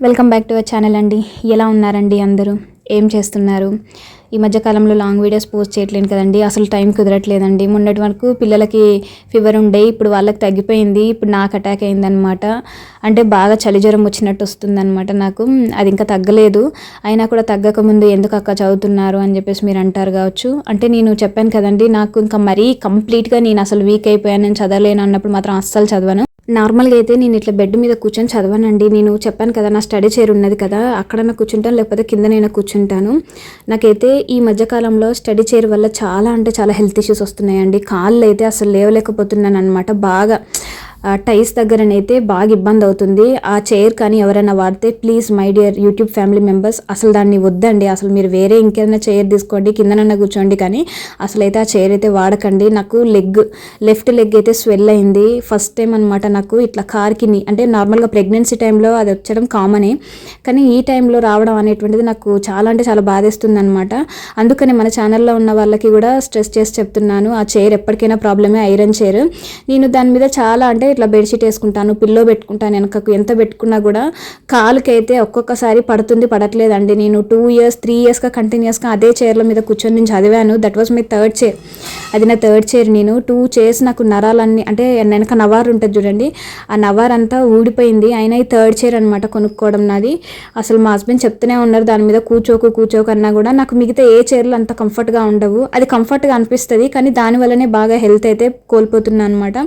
Welcome back to our channel అండి. ఎలా ఉన్నారండి అందరూ? ఏం చేస్తున్నారు? ఈ మధ్యకాలంలో లాంగ్ వీడియోస్ పోస్ట్ చేయట్లేదు కదండి. అసలు టైం కుదరట్లేదండి. మొన్నటి వరకు పిల్లలకి ఫీవర్ ఉండే ఇప్పుడు వాళ్ళకి తగ్గిపోయింది ఇప్పుడు నాకు అటాక్ అయిందనమాట అంటే బాగా చలి జ్వరం వచ్చినట్టు వస్తుందన్నమాట నాకు. అది ఇంకా తగ్గలేదు. అయినా కూడా తగ్గక ముందు ఎందుకు అక్క చదువుతున్నారు అని చెప్పేసి మీరు అంటారు కావచ్చు. అంటే నేను చెప్పాను కదండి నాకు ఇంకా మరీ కంప్లీట్గా నేను అసలు వీక్ అయిపోయాను నేను చదవలేను అన్నప్పుడు మాత్రం అస్సలు చదవను. నార్మల్గా అయితే నేను ఇట్లా బెడ్ మీద కూర్చొని చదవనండి. నేను చెప్పాను కదా నా స్టడీ చైర్ ఉన్నది కదా అక్కడన్నా కూర్చుంటాను లేకపోతే కింద నేను కూర్చుంటాను. నాకైతే ఈ మధ్యకాలంలో స్టడీ చైర్ వల్ల చాలా అంటే చాలా హెల్త్ ఇష్యూస్ వస్తున్నాయండి. కాళ్ళు అయితే అసలు లేవలేకపోతున్నాను అనమాట బాగా టైస్ దగ్గరనైతే బాగా ఇబ్బంది అవుతుంది. ఆ చైర్ కానీ ఎవరైనా వాడితే please my dear YouTube family members అసలు దాన్ని వద్దండి. అసలు మీరు వేరే ఇంకేదైనా చైర్ తీసుకోండి కిందనన్నా కూర్చోండి కానీ అసలు అయితే ఆ చైర్ అయితే వాడకండి. నాకు లెగ్ లెఫ్ట్ లెగ్ అయితే స్వెల్ అయింది. ఫస్ట్ టైం అనమాట నాకు ఇట్లా కార్కి అంటే నార్మల్గా ప్రెగ్నెన్సీ టైంలో అది వచ్చడం కామనే కానీ ఈ టైంలో రావడం అనేటువంటిది నాకు చాలా అంటే చాలా బాధేస్తుంది అనమాట అందుకని మన ఛానల్లో ఉన్న వాళ్ళకి కూడా స్ట్రెస్ చేసి చెప్తున్నాను. ఆ చైర్ ఎప్పటికైనా ప్రాబ్లమే ఐరన్ చైర్ నేను దాని మీద చాలా అంటే ఇట్లా బెడ్షీట్ వేసుకుంటాను పిల్లో పెట్టుకుంటాను వెనకకు ఎంత పెట్టుకున్నా కూడా కాలుకైతే ఒక్కొక్కసారి పడుతుంది పడట్లేదండి. నేను టూ ఇయర్స్ త్రీ ఇయర్స్గా కంటిన్యూస్గా అదే చైర్ల మీద కూర్చొని నేను చదివాను. That was my third chair అది నా థర్డ్ చైర్ నేను టూ చైర్స్ నాకు నరాలన్నీ అంటే వెనక నవార్ ఉంటుంది చూడండి. ఆ నవార్ అంతా ఊడిపోయింది. అయినా ఈ థర్డ్ చైర్ అనమాట కొనుక్కోవడం నాది. అసలు మా హస్బెండ్ చెప్తూనే ఉన్నారు దాని మీద కూర్చోకు కూర్చోకు అన్నా కూడా. నాకు మిగతా ఏ చైర్లు అంత కంఫర్ట్గా ఉండవు. అది కంఫర్ట్గా అనిపిస్తుంది కానీ దాని వల్లనే బాగా హెల్త్ అయితే కోల్పోతున్నాను అనమాట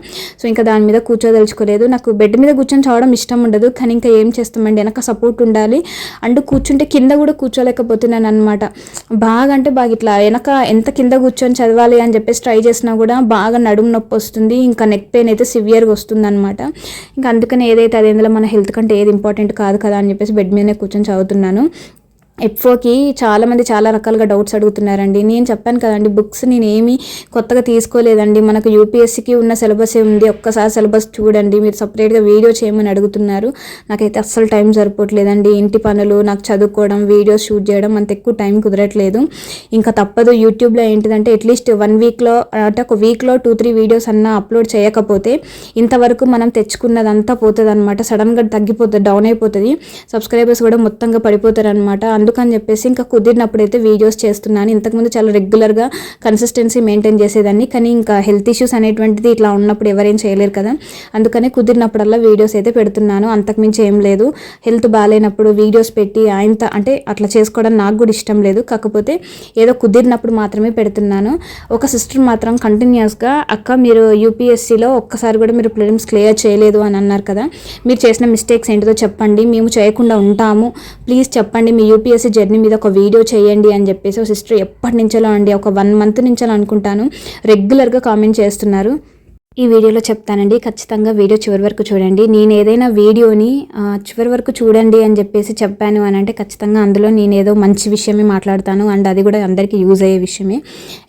సో ఇంకా దాని మీద కూర్చోదలుచుకోలేదు. నాకు బెడ్ మీద కూర్చొని చదవడం ఇష్టం ఉండదు. కానీ ఇంకా ఏం చేస్తామండి? వెనక సపోర్ట్ ఉండాలి. అండ్ కూర్చుంటే కింద కూడా కూర్చోలేకపోతున్నాను అనమాట బాగా అంటే బాగా ఇట్లా వెనక ఎంత కింద కూర్చొని చదవాలి అని చెప్పేసి ట్రై చేసినా కూడా బాగా నడుము నొప్పి వస్తుంది. ఇంకా నెక్ పెయిన్ అయితే సివియర్గా వస్తుంది అనమాట ఇంకా అందుకని ఏదైతే అదేందులో మన హెల్త్ కంటే ఏది ఇంపార్టెంట్ కాదు కదా అని చెప్పేసి బెడ్ మీదనే కూర్చొని చదువుతున్నాను. ఎఫ్ఓకి చాలామంది చాలా రకాలుగా డౌట్స్ అడుగుతున్నారండి. నేను చెప్పాను కదండి బుక్స్ నేను ఏమీ కొత్తగా తీసుకోలేదండి. మనకు యూపీఎస్సికి ఉన్న సిలబస్ ఉంది. ఒక్కసారి సిలబస్ చూడండి. మీరు సపరేట్గా వీడియో చేయమని అడుగుతున్నారు. నాకైతే అస్సలు టైం సరిపోవట్లేదండి. ఇంటి పనులు నాకు చదువుకోవడం వీడియోస్ షూట్ చేయడం అంత ఎక్కువ టైం కుదరట్లేదు. ఇంకా తప్పదు యూట్యూబ్లో ఏంటిదంటే అట్లీస్ట్ వన్ వీక్లో అంటే ఒక వీక్లో టూ త్రీ వీడియోస్ అన్నా అప్లోడ్ చేయకపోతే ఇంతవరకు మనం తెచ్చుకున్నదంతా పోతుంది అనమాట సడన్గా తగ్గిపోతుంది డౌన్ అయిపోతుంది. సబ్స్క్రైబర్స్ కూడా మొత్తంగా పడిపోతారు అనమాట అందుకని చెప్పేసి ఇంకా కుదిరినప్పుడు అయితే వీడియోస్ చేస్తున్నాను. ఇంతకుముందు చాలా రెగ్యులర్గా కన్సిస్టెన్సీ మెయింటైన్ చేసేదాన్ని. కానీ ఇంకా హెల్త్ ఇష్యూస్ అనేటువంటిది ఇట్లా ఉన్నప్పుడు ఎవరేం చేయలేరు కదా. అందుకని కుదిరినప్పుడల్లా వీడియోస్ అయితే పెడుతున్నాను. అంతకుమించి ఏం లేదు. హెల్త్ బాగాలేనప్పుడు వీడియోస్ పెట్టి ఆయనతో అంటే అట్లా చేసుకోవడం నాకు కూడా ఇష్టం లేదు. కాకపోతే ఏదో కుదిరినప్పుడు మాత్రమే పెడుతున్నాను. ఒక సిస్టర్ మాత్రం కంటిన్యూస్గా అక్క మీరు యూపీఎస్సీలో ఒక్కసారి కూడా మీరు ప్రిలిమ్స్ క్లియర్ చేయలేదు అని అన్నారు కదా. మీరు చేసిన మిస్టేక్స్ ఏంటిదో చెప్పండి. మేము చేయకుండా ఉంటాము. ప్లీజ్ చెప్పండి. మీ యూపీఎస్సీ జర్నీ మీద ఒక వీడియో చేయండి అని చెప్పేసి ఒక సిస్టర్ ఎప్పటి నుంచో అండి ఒక వన్ మంత్ నుంచో అనుకుంటాను. రెగ్యులర్గా కామెంట్ చేస్తున్నారు. ఈ వీడియోలో చెప్తానండి. ఖచ్చితంగా వీడియో చివరి వరకు చూడండి. నేను ఏదైనా వీడియోని చివరి వరకు చూడండి అని చెప్పేసి చెప్పాను అని అంటే ఖచ్చితంగా అందులో నేను ఏదో మంచి విషయమే మాట్లాడతాను. అండ్ అది కూడా అందరికీ యూజ్ అయ్యే విషయమే.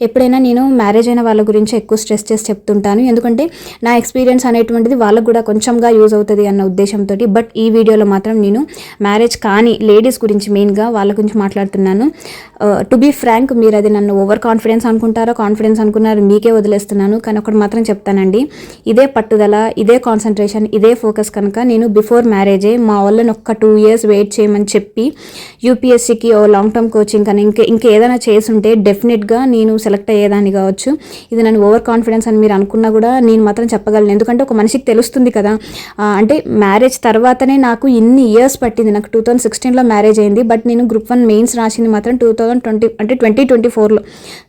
ఎప్పుడైనా నేను మ్యారేజ్ అయిన వాళ్ళ గురించి ఎక్కువ స్ట్రెస్ చేసి చెప్తుంటాను. ఎందుకంటే నా ఎక్స్పీరియన్స్ అనేటువంటిది వాళ్ళకు కూడా కొంచెంగా యూజ్ అవుతుంది అన్న ఉద్దేశంతో బట్ ఈ వీడియోలో మాత్రం నేను మ్యారేజ్ కానీ లేడీస్ గురించి మెయిన్గా వాళ్ళ గురించి మాట్లాడుతున్నాను. టు బీ ఫ్రాంక్ మీరు అది నన్ను ఓవర్ కాన్ఫిడెన్స్ అనుకుంటారో కాన్ఫిడెన్స్ అనుకున్నారో మీకే వదిలేస్తున్నాను. కానీ ఒకటి మాత్రం చెప్తానండి. ఇదే పట్టుదల ఇదే కాన్సన్ట్రేషన్ ఇదే ఫోకస్ కనుక నేను బిఫోర్ మ్యారేజే మా వాళ్ళని ఒక్క టూ ఇయర్స్ వెయిట్ చేయమని చెప్పి యూపీఎస్సీకి ఓ లాంగ్ టర్మ్ కోచింగ్ కానీ ఇంకా ఇంకా ఏదైనా చేసుంటే డెఫినెట్గా నేను సెలెక్ట్ అయ్యేదాన్ని కావచ్చు. ఇది నన్ను ఓవర్ కాన్ఫిడెన్స్ అని మీరు అనుకున్నా కూడా నేను మాత్రం చెప్పగలను. ఎందుకంటే ఒక మనిషికి తెలుస్తుంది కదా అంటే మ్యారేజ్ తర్వాతనే నాకు ఇన్ని ఇయర్స్ పట్టింది. నాకు టూ థౌసండ్ సిక్స్టీన్లో మ్యారేజ్ అయింది. బట్ నేను గ్రూప్ వన్ మెయిన్స్ రాసింది మాత్రం టూ థౌసండ్ ట్వంటీ అంటే ట్వంటీ ట్వంటీ ఫోర్లో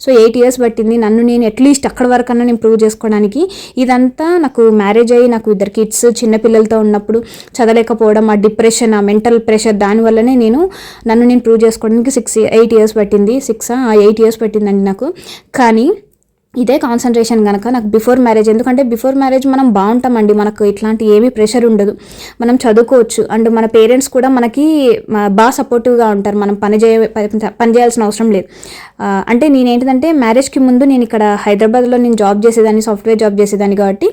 సో ఎయిట్ ఇయర్స్ పట్టింది. నన్ను నేను అట్లీస్ట్ అక్కడ వరకు అన్నా నేను ప్రూవ్ చేసుకోవడానికి ఇదంతా నాకు మ్యారేజ్ అయ్యి నాకు ఇద్దరు కిడ్స్ చిన్నపిల్లలతో ఉన్నప్పుడు చదవలేకపోవడం ఆ డిప్రెషన్ ఆ మెంటల్ ప్రెషర్ దానివల్లనే నేను నన్ను నేను ప్రూవ్ చేసుకోవడానికి సిక్స్ ఎయిట్ ఇయర్స్ పట్టింది. సిక్స్ ఎయిట్ ఇయర్స్ పట్టిందండి నాకు. కానీ ఇదే కాన్సన్ట్రేషన్ కనుక నాకు బిఫోర్ మ్యారేజ్ ఎందుకంటే బిఫోర్ మ్యారేజ్ మనం బాగుంటామండి. మనకు ఇట్లాంటి ఏమీ ప్రెషర్ ఉండదు. మనం చదువుకోవచ్చు. అండ్ మన పేరెంట్స్ కూడా మనకి బాగా సపోర్టివ్గా ఉంటారు. మనం పని చేయ పని చేయాల్సిన అవసరం లేదు. అంటే నేనేంటిదంటే మ్యారేజ్కి ముందు నేను ఇక్కడ హైదరాబాద్లో నేను జాబ్ చేసేదాన్ని సాఫ్ట్వేర్ జాబ్ చేసేదాన్ని కాబట్టి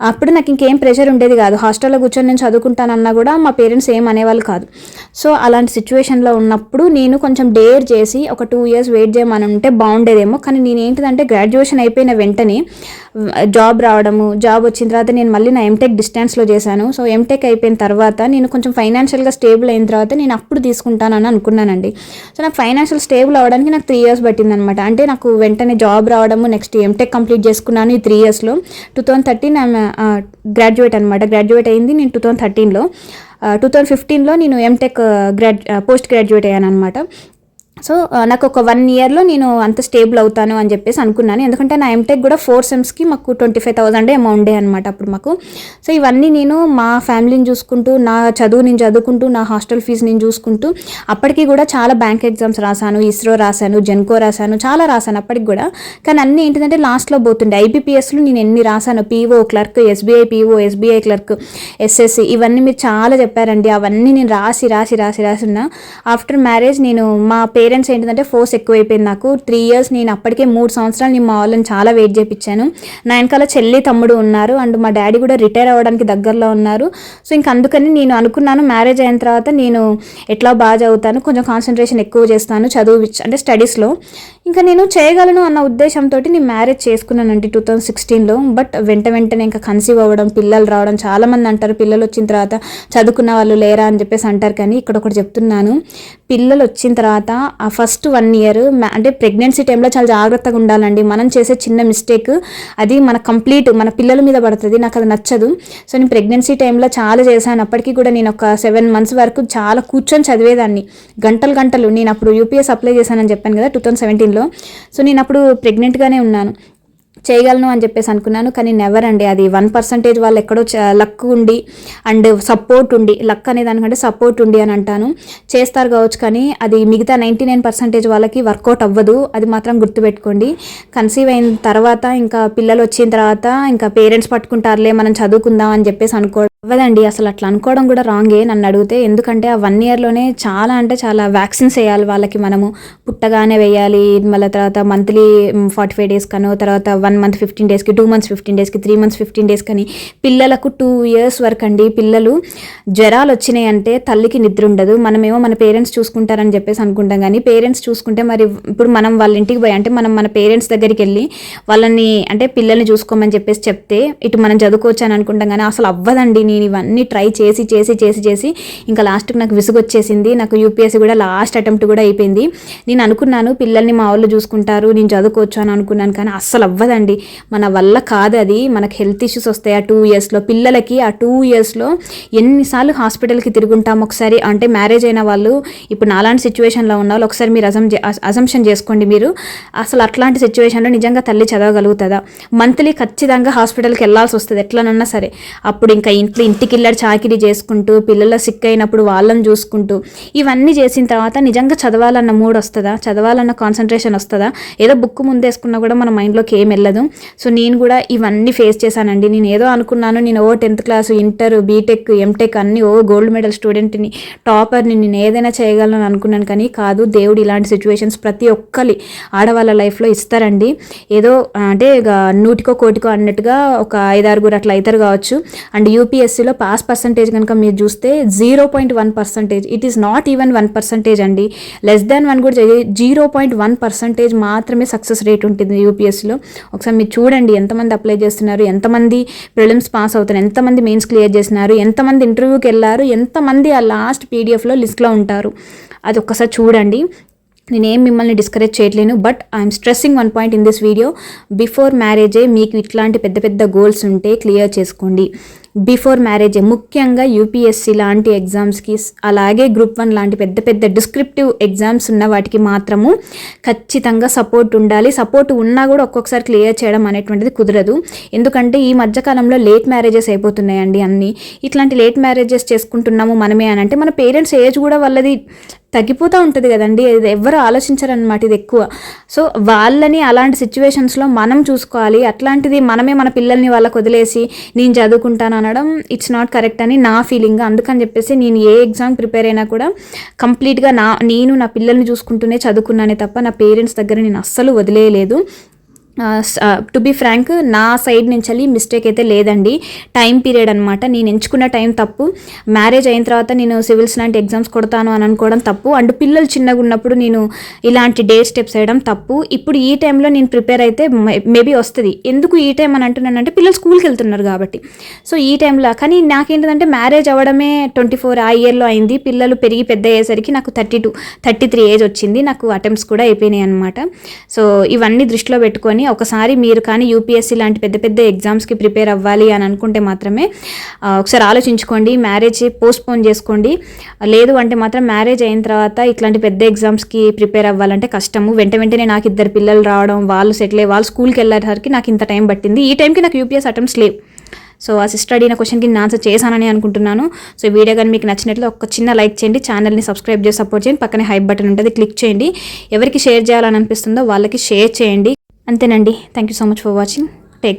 అప్పుడు నాకు ఇంకేం ప్రెషర్ ఉండేది కాదు. హాస్టల్లో కూర్చొని నేను చదువుకుంటానన్నా కూడా మా పేరెంట్స్ ఏం అనేవాళ్ళు కాదు. సో అలాంటి సిచ్యువేషన్లో ఉన్నప్పుడు నేను కొంచెం డేర్ చేసి ఒక టూ ఇయర్స్ వెయిట్ చేయమని ఉంటే బాగుండేదేమో. కానీ నేను ఏంటిదంటే గ్రాడ్యుయేషన్ అయిపోయిన వెంటనే జాబ్ రావడము జాబ్ వచ్చిన తర్వాత నేను మళ్ళీ నా ఎంటెక్ డిస్టెన్స్లో చేశాను. సో ఎంటెక్ అయిపోయిన తర్వాత నేను కొంచెం ఫైనాన్షియల్గా స్టేబుల్ అయిన తర్వాత నేను అప్పుడు తీసుకుంటానని అనుకున్నానండి. సో నాకు ఫైనాన్షియల్ స్టేబుల్ అవ్వడానికి నాకు త్రీ ఇయర్స్ పట్టిందనమాట అంటే నాకు వెంటనే జాబ్ రావడము నెక్స్ట్ ఎంటెక్ కంప్లీట్ చేసుకున్నాను ఈ త్రీ ఇయర్స్లో టూ థౌజండ్ థర్టీన్ గ్రాడ్యుయేట్ అనమాట గ్రాడ్యుయేట్ అయింది నేను టూ థౌజండ్ థర్టీన్లో టూ థౌజండ్ ఫిఫ్టీన్లో నేను ఎంటెక్ గ్రాడ్ పోస్ట్ గ్రాడ్యుయేట్ అయ్యాను అనమాట సో నాకు ఒక వన్ ఇయర్లో నేను అంత స్టేబుల్ అవుతాను అని చెప్పేసి అనుకున్నాను. ఎందుకంటే నా ఎంటెక్ కూడా ఫోర్ సెమ్స్కి మాకు ట్వంటీ ఫైవ్ థౌసండ్ ఏమో ఉండే అనమాట అప్పుడు మాకు. సో ఇవన్నీ నేను మా ఫ్యామిలీని చూసుకుంటూ నా చదువు నేను చదువుకుంటూ నా హాస్టల్ ఫీజు నేను చూసుకుంటూ అప్పటికి కూడా చాలా బ్యాంక్ ఎగ్జామ్స్ రాశాను ఇస్రో రాశాను జెన్కో రాశాను చాలా రాశాను అప్పటికి కూడా. కానీ అన్నీ ఏంటిదంటే లాస్ట్లో పోతుండే. ఐబీపీఎస్లో నేను ఎన్ని రాశాను PO clerk SBI PO SBI clerk SSC ఇవన్నీ మీరు చాలా చెప్పారండి. అవన్నీ నేను రాసి రాసి రాసి రాసి ఉన్నా. ఆఫ్టర్ మ్యారేజ్ నేను మా పేరెంట్స్ ఏంటంటే ఫోర్స్ ఎక్కువైపోయింది నాకు. త్రీ ఇయర్స్ నేను అప్పటికే మూడు సంవత్సరాలు నేను మా వాళ్ళని చాలా వెయిట్ చేయించాను నా వెనకాల చెల్లి తమ్ముడు ఉన్నారు అండ్ మా డాడీ కూడా రిటైర్ అవ్వడానికి దగ్గరలో ఉన్నారు. సో ఇంక అందుకని నేను అనుకున్నాను మ్యారేజ్ అయిన తర్వాత నేను ఎట్లా బాగా చదువుతాను కొంచెం కాన్సన్ట్రేషన్ ఎక్కువ చేస్తాను చదువు అంటే స్టడీస్లో ఇంకా నేను చేయగలను అన్న ఉద్దేశంతో నేను మ్యారేజ్ చేసుకున్నానండి టూ థౌజండ్ సిక్స్టీన్లో. బట్ వెంట వెంటనే ఇంకా కన్సీవ్ అవ్వడం పిల్లలు రావడం చాలామంది అంటారు పిల్లలు వచ్చిన తర్వాత చదువుకున్న వాళ్ళు లేరా అని చెప్పేసి అంటారు కానీ ఇక్కడ ఒకటి చెప్తున్నాను. పిల్లలు వచ్చిన తర్వాత ఆ ఫస్ట్ వన్ ఇయర్ అంటే ప్రెగ్నెన్సీ టైంలో చాలా జాగ్రత్తగా ఉండాలండి. మనం చేసే చిన్న మిస్టేక్ అది మన కంప్లీట్ మన పిల్లల మీద పడుతుంది నాకు అది నచ్చదు. సో నేను ప్రెగ్నెన్సీ టైంలో చాలా చేశాను. అప్పటికి కూడా నేను ఒక సెవెన్ మంత్స్ వరకు చాలా కూర్చొని చదివేదాన్ని. గంటలు గంటలు నేను అప్పుడు యూపీఎస్ అప్లై చేశానని చెప్పాను కదా టూ థౌసండ్ సెవెంటీన్లో సో నేను అప్పుడు ప్రెగ్నెంట్గానే ఉన్నాను. చేయగలను అని చెప్పేసి అనుకున్నాను కానీ నెవర్ అండి. అది వన్ పర్సంటేజ్ వాళ్ళు ఎక్కడో లక్ ఉండి అండ్ సపోర్ట్ ఉండి లక్ అనే దానికంటే సపోర్ట్ ఉండి అని అంటాను. చేస్తారు కావచ్చు కానీ అది మిగతా నైంటీ నైన్ పర్సంటేజ్ వాళ్ళకి వర్కౌట్ అవ్వదు. అది మాత్రం గుర్తుపెట్టుకోండి. కన్సీవ్ అయిన తర్వాత ఇంకా పిల్లలు వచ్చిన తర్వాత ఇంకా పేరెంట్స్ పట్టుకుంటారులే మనం చదువుకుందాం అని చెప్పేసి అనుకో అవ్వదండి. అసలు అట్లా అనుకోవడం కూడా రాంగే నన్ను అడిగితే. ఎందుకంటే ఆ వన్ ఇయర్లోనే చాలా అంటే చాలా వ్యాక్సిన్స్ వేయాలి వాళ్ళకి మనము. పుట్టగానే వేయాలి మళ్ళీ తర్వాత మంత్లీ ఫార్టీ ఫైవ్ డేస్ కను తర్వాత వన్ మంత్ ఫిఫ్టీన్ డేస్కి టూ మంత్స్ ఫిఫ్టీన్ డేస్కి త్రీ మంత్స్ ఫిఫ్టీన్ డేస్ కానీ పిల్లలకు టూ ఇయర్స్ వరకు అండి. పిల్లలు జ్వరాలు వచ్చినాయి అంటే తల్లికి నిద్ర ఉండదు. మనమేమో మన పేరెంట్స్ చూసుకుంటారని చెప్పేసి అనుకుంటాం కానీ పేరెంట్స్ చూసుకుంటే మరి ఇప్పుడు మనం వాళ్ళ ఇంటికి పోయి అంటే మనం మన పేరెంట్స్ దగ్గరికి వెళ్ళి వాళ్ళని అంటే పిల్లల్ని చూసుకోమని చెప్పేసి చెప్తే ఇటు మనం చదువుకోవచ్చు అని అనుకుంటాం కానీ అసలు అవ్వదండి. నేను ఇవన్నీ ట్రై చేసి చేసి చేసి చేసి ఇంకా లాస్ట్కి నాకు విసుగు వచ్చేసింది నాకు యూపీఎస్సీ కూడా లాస్ట్ అటెంప్ట్ కూడా అయిపోయింది. నేను అనుకున్నాను పిల్లల్ని మా వాళ్ళు చూసుకుంటారు నేను చదువుకోవచ్చు అని అనుకున్నాను కానీ అస్సలు కాదండి. మన వల్ల కాదు అది మనకు హెల్త్ ఇష్యూస్ వస్తాయి ఆ టూ ఇయర్స్లో. పిల్లలకి ఆ టూ ఇయర్స్లో ఎన్నిసార్లు హాస్పిటల్కి తిరుగుంటాం ఒకసారి. అంటే మ్యారేజ్ అయిన వాళ్ళు ఇప్పుడు నాలాంటి సిచ్యువేషన్లో ఉన్న వాళ్ళు ఒకసారి మీరు అజం అజంప్షన్ చేసుకోండి మీరు. అసలు అట్లాంటి సిచ్యువేషన్లో నిజంగా తల్లి చదవగలుగుతుందా? మంత్లీ ఖచ్చితంగా హాస్పిటల్కి వెళ్ళాల్సి వస్తుంది ఎట్లనన్నా సరే. అప్పుడు ఇంకా ఇంట్లో ఇంటికి వెళ్ళాడు చాకిరీ చేసుకుంటూ పిల్లల సిక్ అయినప్పుడు వాళ్ళని చూసుకుంటూ ఇవన్నీ చేసిన తర్వాత నిజంగా చదవాలన్న మూడ్ వస్తుందా? చదవాలన్న కాన్సన్ట్రేషన్ వస్తుందా? ఏదో బుక్ ముందేసుకున్నా కూడా మన మైండ్లోకి ఏం వెళ్ళదు. సో నేను కూడా ఇవన్నీ ఫేస్ చేశానండి. నేను ఏదో అనుకున్నాను నేను ఓ tenth class inter BTech MTech అన్ని ఓ గోల్డ్ మెడల్ స్టూడెంట్ని టాపర్ని నేను ఏదైనా చేయగలను అనుకున్నాను. కానీ కాదు దేవుడు ఇలాంటి సిచ్యువేషన్స్ ప్రతి ఒక్కరి ఆడవాళ్ళ లైఫ్లో ఇస్తారండి. ఏదో అంటే నూటికో కోటికో అన్నట్టుగా ఒక ఐదారుగురు అట్లా అవుతారు కావచ్చు. అండ్ యూపీఎస్సీలో పాస్ పర్సంటేజ్ కనుక మీరు చూస్తే zero point one percentage it is not even one percentage అండి. లెస్ దాన్ వన్ కూడా జీరో పాయింట్ వన్ పర్సంటేజ్ మాత్రమే సక్సెస్ రేట్ ఉంటుంది యూపీఎస్సీలో ఒకసారి మీరు చూడండి ఎంతమంది అప్లై చేస్తున్నారు ఎంతమంది ప్రిలిమ్స్ పాస్ అవుతున్నారు ఎంతమంది మెయిన్స్ క్లియర్ చేసినారు ఎంతమంది ఇంటర్వ్యూకి వెళ్ళారు ఎంతమంది ఆ లాస్ట్ పీడిఎఫ్లో లిస్ట్లో ఉంటారు. అది ఒక్కసారి చూడండి. నేనేం మిమ్మల్ని discourage చేయట్లేను but I'm stressing one point in this video before మ్యారేజే మీకు ఇట్లాంటి పెద్ద పెద్ద గోల్స్ ఉంటే క్లియర్ చేసుకోండి. బిఫోర్ మ్యారేజ్ ముఖ్యంగా యూపీఎస్సీ లాంటి ఎగ్జామ్స్కి అలాగే గ్రూప్ వన్ లాంటి పెద్ద పెద్ద డిస్క్రిప్టివ్ ఎగ్జామ్స్ ఉన్న వాటికి మాత్రము ఖచ్చితంగా సపోర్ట్ ఉండాలి. సపోర్ట్ ఉన్నా కూడా ఒక్కొక్కసారి క్లియర్ చేయడం అనేటువంటిది కుదరదు. ఎందుకంటే ఈ మధ్యకాలంలో లేట్ మ్యారేజెస్ అయిపోతున్నాయండి అన్నీ. ఇట్లాంటి లేట్ మ్యారేజెస్ చేసుకుంటున్నాము మనమే అని అంటే మన పేరెంట్స్ ఏజ్ కూడా వాళ్ళది తగ్గిపోతూ ఉంటుంది కదండి. ఇది ఎవరు ఆలోచించరనమాట ఇది ఎక్కువ. సో వాళ్ళని అలాంటి సిచ్యువేషన్స్లో మనం చూసుకోవాలి. అట్లాంటిది మనమే మన పిల్లల్ని వాళ్ళకి వదిలేసి నేను చదువుకుంటాను అనడం ఇట్స్ నాట్ కరెక్ట్ అని నా ఫీలింగ్. అందుకని చెప్పేసి నేను ఏ ఎగ్జామ్ ప్రిపేర్ అయినా కూడా కంప్లీట్గా నా నేను నా పిల్లల్ని చూసుకుంటూనే చదువుకున్నానే తప్ప నా పేరెంట్స్ దగ్గర నేను అస్సలు వదిలేయలేదు. టు బి ఫ్రాంక్ నా సైడ్ నుంచి మిస్టేక్ అయితే లేదండి. టైం పీరియడ్ అనమాట నేను ఎంచుకున్న టైం తప్పు. మ్యారేజ్ అయిన తర్వాత నేను సివిల్స్ లాంటి ఎగ్జామ్స్ కొడతాను అని అనుకోవడం తప్పు. అండ్ పిల్లలు చిన్నగా ఉన్నప్పుడు నేను ఇలాంటి డే స్టెప్స్ వేయడం తప్పు. ఇప్పుడు ఈ టైంలో నేను ప్రిపేర్ అయితే మేబీ వస్తుంది. ఎందుకు ఈ టైం అని అంటున్నానంటే పిల్లలు స్కూల్కి వెళ్తున్నారు కాబట్టి. సో ఈ టైంలో కానీ నాకేంటంటే మ్యారేజ్ అవ్వడమే ట్వంటీ ఫోర్ ఆ ఇయర్లో అయింది. పిల్లలు పెరిగి పెద్ద అయ్యేసరికి నాకు thirty two thirty three age వచ్చింది. నాకు అటెంప్ట్స్ కూడా అయిపోయినాయి అనమాట సో ఇవన్నీ దృష్టిలో పెట్టుకొని ఒకసారి మీరు కానీ యూపీఎస్సీ లాంటి పెద్ద పెద్ద ఎగ్జామ్స్కి ప్రిపేర్ అవ్వాలి అని అనుకుంటే మాత్రమే ఒకసారి ఆలోచించుకోండి మ్యారేజ్ పోస్ట్పోన్ చేసుకోండి. లేదు అంటే మాత్రం మ్యారేజ్ అయిన తర్వాత ఇట్లాంటి పెద్ద ఎగ్జామ్స్కి ప్రిపేర్ అవ్వాలంటే కష్టము. వెంట వెంటనే నాకు ఇద్దరు పిల్లలు రావడం వాళ్ళు సెటిల్ అయ్యి వాళ్ళు స్కూల్కి వెళ్ళేసరికి నాకు ఇంత టైం పట్టింది. ఈ టైంకి నాకు యూపీఎస్ అటెంప్ట్స్ లేవు. సో ఆ సిస్టర్ అడిగిన క్వశ్చన్కి నేను ఆన్సర్ చేశానని అనుకుంటున్నాను. సో వీడియో కానీ మీకు నచ్చినట్లు ఒక చిన్న లైక్ చేయండి ఛానల్ని సబ్స్క్రైబ్ చేసి సపోర్ట్ చేయండి. పక్కనే హైప్ బటన్ ఉంటుంది క్లిక్ చేయండి. ఎవరికి షేర్ చేయాలని అనిపిస్తుందో వాళ్ళకి షేర్ చేయండి. అంతేనండి. Thank you so much for watching take care